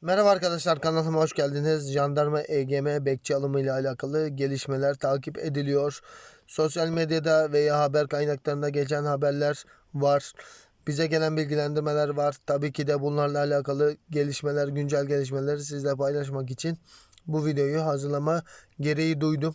Merhaba arkadaşlar kanalıma hoş geldiniz. Jandarma EGM bekçi alımı ile alakalı gelişmeler takip ediliyor. Sosyal medyada veya haber kaynaklarında geçen haberler var. Bize gelen bilgilendirmeler var. Tabii ki de bunlarla alakalı gelişmeler, güncel gelişmeleri sizle paylaşmak için bu videoyu hazırlama gereği duydum.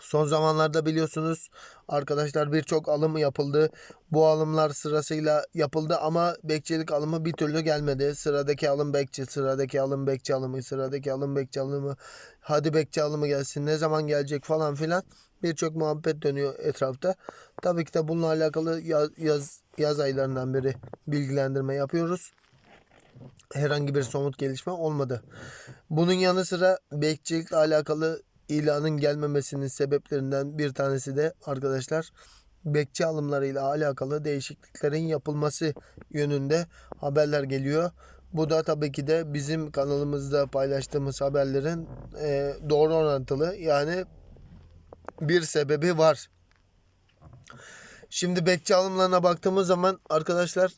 Son zamanlarda biliyorsunuz arkadaşlar birçok alım yapıldı. Bu alımlar sırasıyla yapıldı ama bekçilik alımı bir türlü gelmedi. Sıradaki alım bekçi, sıradaki alım bekçi alımı, sıradaki alım bekçi alımı. Hadi bekçi alımı gelsin, ne zaman gelecek falan filan. Birçok muhabbet dönüyor etrafta. Tabii ki de bununla alakalı yaz, yaz, yaz aylarından beri bilgilendirme yapıyoruz herhangi bir somut gelişme olmadı. Bunun yanı sıra bekçilikle alakalı ilanın gelmemesinin sebeplerinden bir tanesi de arkadaşlar bekçi alımlarıyla alakalı değişikliklerin yapılması yönünde haberler geliyor. Bu da tabii ki de bizim kanalımızda paylaştığımız haberlerin e, doğru orantılı yani bir sebebi var. Şimdi bekçi alımlarına baktığımız zaman arkadaşlar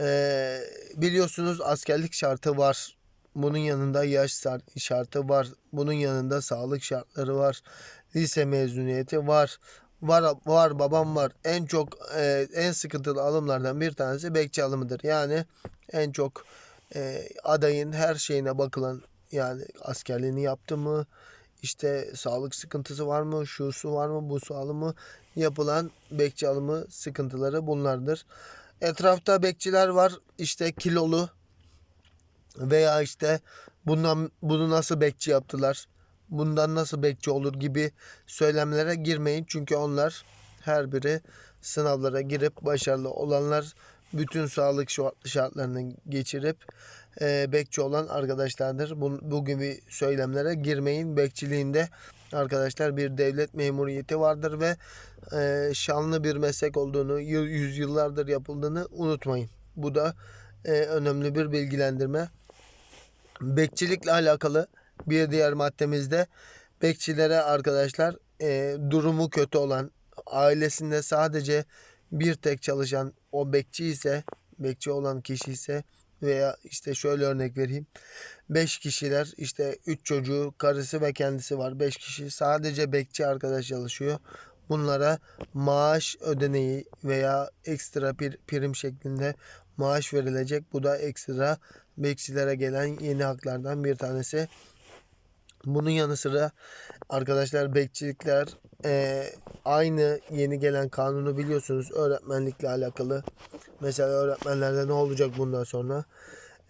ee, biliyorsunuz askerlik şartı var. Bunun yanında yaş şar- şartı var. Bunun yanında sağlık şartları var. Lise mezuniyeti var. Var var babam var. En çok e, en sıkıntılı alımlardan bir tanesi bekçi alımıdır. Yani en çok e, adayın her şeyine bakılan yani askerliğini yaptı mı? işte sağlık sıkıntısı var mı? Şusu var mı? Bu alımı yapılan bekçi alımı sıkıntıları bunlardır. Etrafta bekçiler var işte kilolu veya işte bundan bunu nasıl bekçi yaptılar? Bundan nasıl bekçi olur gibi söylemlere girmeyin. Çünkü onlar her biri sınavlara girip başarılı olanlar bütün sağlık şart- şartlarını geçirip e, bekçi olan arkadaşlardır. Bu, bu gibi söylemlere girmeyin. Bekçiliğinde arkadaşlar bir devlet memuriyeti vardır ve e, şanlı bir meslek olduğunu, yıl- yüzyıllardır yapıldığını unutmayın. Bu da e, önemli bir bilgilendirme. Bekçilikle alakalı bir diğer maddemizde bekçilere arkadaşlar e, durumu kötü olan ailesinde sadece bir tek çalışan o bekçi ise bekçi olan kişi ise veya işte şöyle örnek vereyim. 5 kişiler işte 3 çocuğu karısı ve kendisi var. 5 kişi sadece bekçi arkadaş çalışıyor. Bunlara maaş ödeneği veya ekstra bir prim şeklinde maaş verilecek. Bu da ekstra bekçilere gelen yeni haklardan bir tanesi. Bunun yanı sıra arkadaşlar bekçilikler eee, aynı yeni gelen kanunu biliyorsunuz öğretmenlikle alakalı. Mesela öğretmenlerde ne olacak bundan sonra?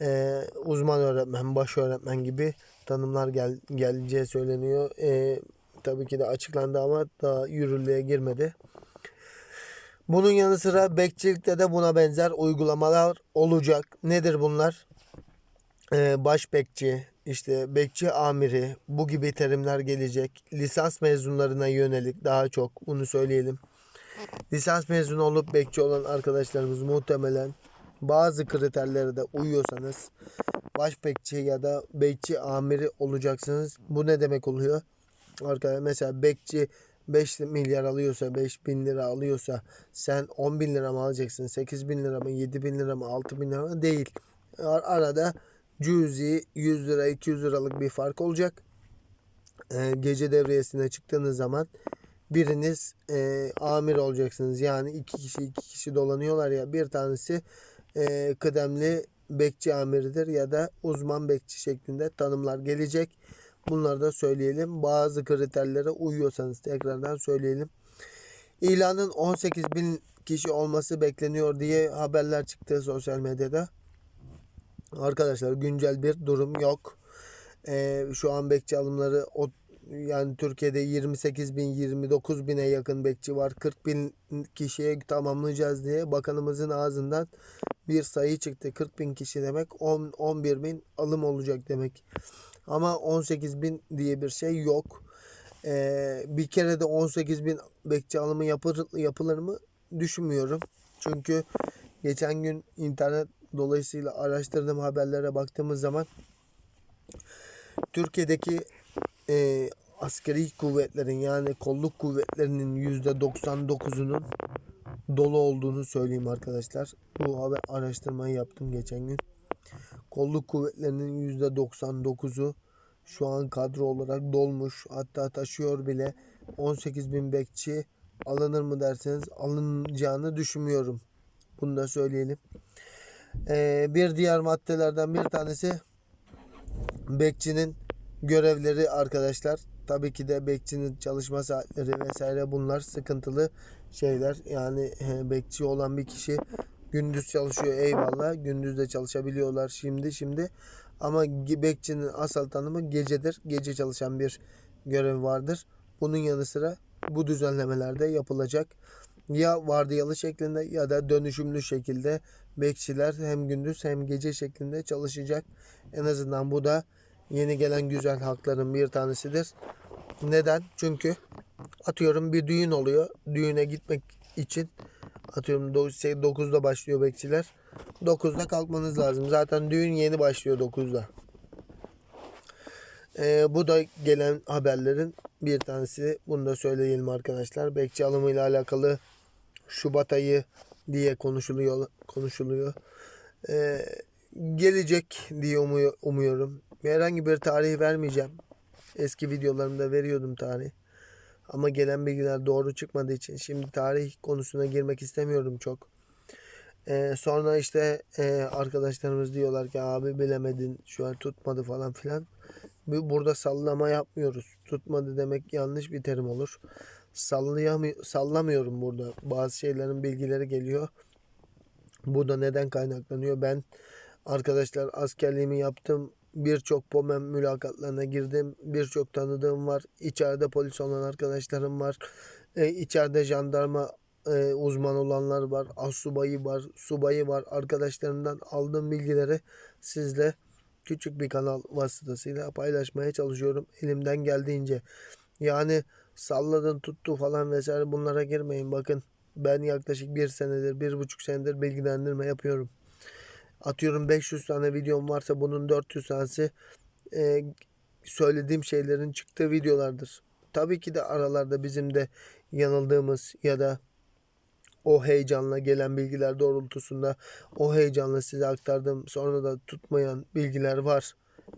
Eee, uzman öğretmen, baş öğretmen gibi tanımlar gel, geleceği söyleniyor. Eee, tabii ki de açıklandı ama daha yürürlüğe girmedi. Bunun yanı sıra bekçilikte de buna benzer uygulamalar olacak. Nedir bunlar? Ee, baş bekçi, işte bekçi amiri bu gibi terimler gelecek. Lisans mezunlarına yönelik daha çok bunu söyleyelim. Lisans mezunu olup bekçi olan arkadaşlarımız muhtemelen bazı kriterlere de uyuyorsanız baş bekçi ya da bekçi amiri olacaksınız. Bu ne demek oluyor? Arkadaşlar mesela bekçi 5 milyar alıyorsa 5 bin lira alıyorsa sen 10 bin lira mı alacaksın 8 bin lira mı 7 bin lira mı 6 bin lira mı değil. Ar- Arada cüzi 100 lira 200 liralık bir fark olacak. Ee, gece devriyesine çıktığınız zaman biriniz e, amir olacaksınız. Yani iki kişi iki kişi dolanıyorlar ya bir tanesi e, kıdemli bekçi amiridir ya da uzman bekçi şeklinde tanımlar gelecek. Bunları da söyleyelim. Bazı kriterlere uyuyorsanız tekrardan söyleyelim. İlanın 18 bin kişi olması bekleniyor diye haberler çıktı sosyal medyada. Arkadaşlar güncel bir durum yok. Ee, şu an bekçi alımları o yani Türkiye'de 28 bin 29 bine yakın bekçi var. 40 bin kişiye tamamlayacağız diye bakanımızın ağzından bir sayı çıktı. 40 bin kişi demek 10, 11 bin alım olacak demek. Ama 18 bin diye bir şey yok. Ee, bir kere de 18 bin bekçi alımı yapılır, yapılır mı düşünmüyorum. Çünkü geçen gün internet dolayısıyla araştırdığım haberlere baktığımız zaman Türkiye'deki e, askeri kuvvetlerin yani kolluk kuvvetlerinin %99'unun dolu olduğunu söyleyeyim arkadaşlar. Bu haber araştırmayı yaptım geçen gün. Kolluk kuvvetlerinin %99'u şu an kadro olarak dolmuş. Hatta taşıyor bile 18 bin bekçi alınır mı derseniz alınacağını düşünmüyorum. Bunu da söyleyelim. Ee, bir diğer maddelerden bir tanesi bekçinin görevleri arkadaşlar. Tabii ki de bekçinin çalışma saatleri vesaire bunlar sıkıntılı şeyler. Yani bekçi olan bir kişi gündüz çalışıyor eyvallah. Gündüz de çalışabiliyorlar şimdi şimdi. Ama bekçinin asıl tanımı gecedir. Gece çalışan bir görev vardır. Bunun yanı sıra bu düzenlemelerde yapılacak. Ya vardiyalı şeklinde ya da dönüşümlü şekilde bekçiler hem gündüz hem gece şeklinde çalışacak. En azından bu da yeni gelen güzel hakların bir tanesidir. Neden? Çünkü atıyorum bir düğün oluyor. Düğüne gitmek için atıyorum 9'da başlıyor bekçiler. 9'da kalkmanız lazım. Zaten düğün yeni başlıyor 9'da. Ee, bu da gelen haberlerin bir tanesi. Bunu da söyleyelim arkadaşlar. Bekçi alımıyla alakalı Şubat ayı diye konuşuluyor. konuşuluyor. Ee, gelecek diye umuyor, umuyorum. Herhangi bir tarih vermeyeceğim. Eski videolarımda veriyordum tarih. Ama gelen bilgiler doğru çıkmadığı için şimdi tarih konusuna girmek istemiyorum çok. Ee, sonra işte e, arkadaşlarımız diyorlar ki abi bilemedin şu an tutmadı falan filan. Bu- Burada sallama yapmıyoruz. Tutmadı demek yanlış bir terim olur. Sallayamı sallamıyorum burada. Bazı şeylerin bilgileri geliyor. Bu da neden kaynaklanıyor? Ben arkadaşlar askerliğimi yaptım. Birçok POMEM mülakatlarına girdim. Birçok tanıdığım var. İçeride polis olan arkadaşlarım var. E, içeride jandarma e, uzman olanlar var. Asubayı var. Subayı var. Arkadaşlarımdan aldığım bilgileri sizle küçük bir kanal vasıtasıyla paylaşmaya çalışıyorum. Elimden geldiğince. Yani salladın tuttu falan vesaire bunlara girmeyin. Bakın ben yaklaşık bir senedir, bir buçuk senedir bilgilendirme yapıyorum. Atıyorum 500 tane videom varsa bunun 400 tanesi e, söylediğim şeylerin çıktığı videolardır. Tabii ki de aralarda bizim de yanıldığımız ya da o heyecanla gelen bilgiler doğrultusunda o heyecanla size aktardığım sonra da tutmayan bilgiler var.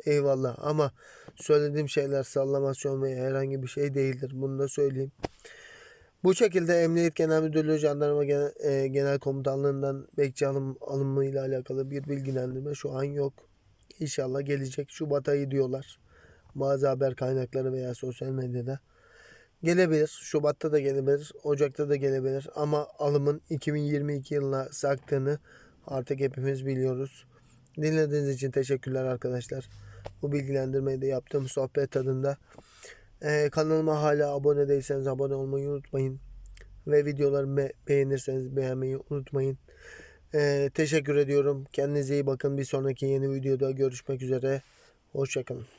Eyvallah ama söylediğim şeyler sallamasyon veya herhangi bir şey değildir. Bunu da söyleyeyim. Bu şekilde Emniyet Genel Müdürlüğü Jandarma Genel, e, Genel Komutanlığından bekçi alım, alımıyla alakalı bir bilgilendirme şu an yok. İnşallah gelecek. Şubat ayı diyorlar. Bazı haber kaynakları veya sosyal medyada. Gelebilir. Şubat'ta da gelebilir. Ocak'ta da gelebilir. Ama alımın 2022 yılına sarktığını artık hepimiz biliyoruz. Dinlediğiniz için teşekkürler arkadaşlar. Bu bilgilendirmeyi de yaptığım sohbet tadında. Ee, kanalıma hala abone değilseniz abone olmayı unutmayın. Ve videolarımı be- beğenirseniz beğenmeyi unutmayın. Ee, teşekkür ediyorum. Kendinize iyi bakın. Bir sonraki yeni videoda görüşmek üzere. Hoşçakalın.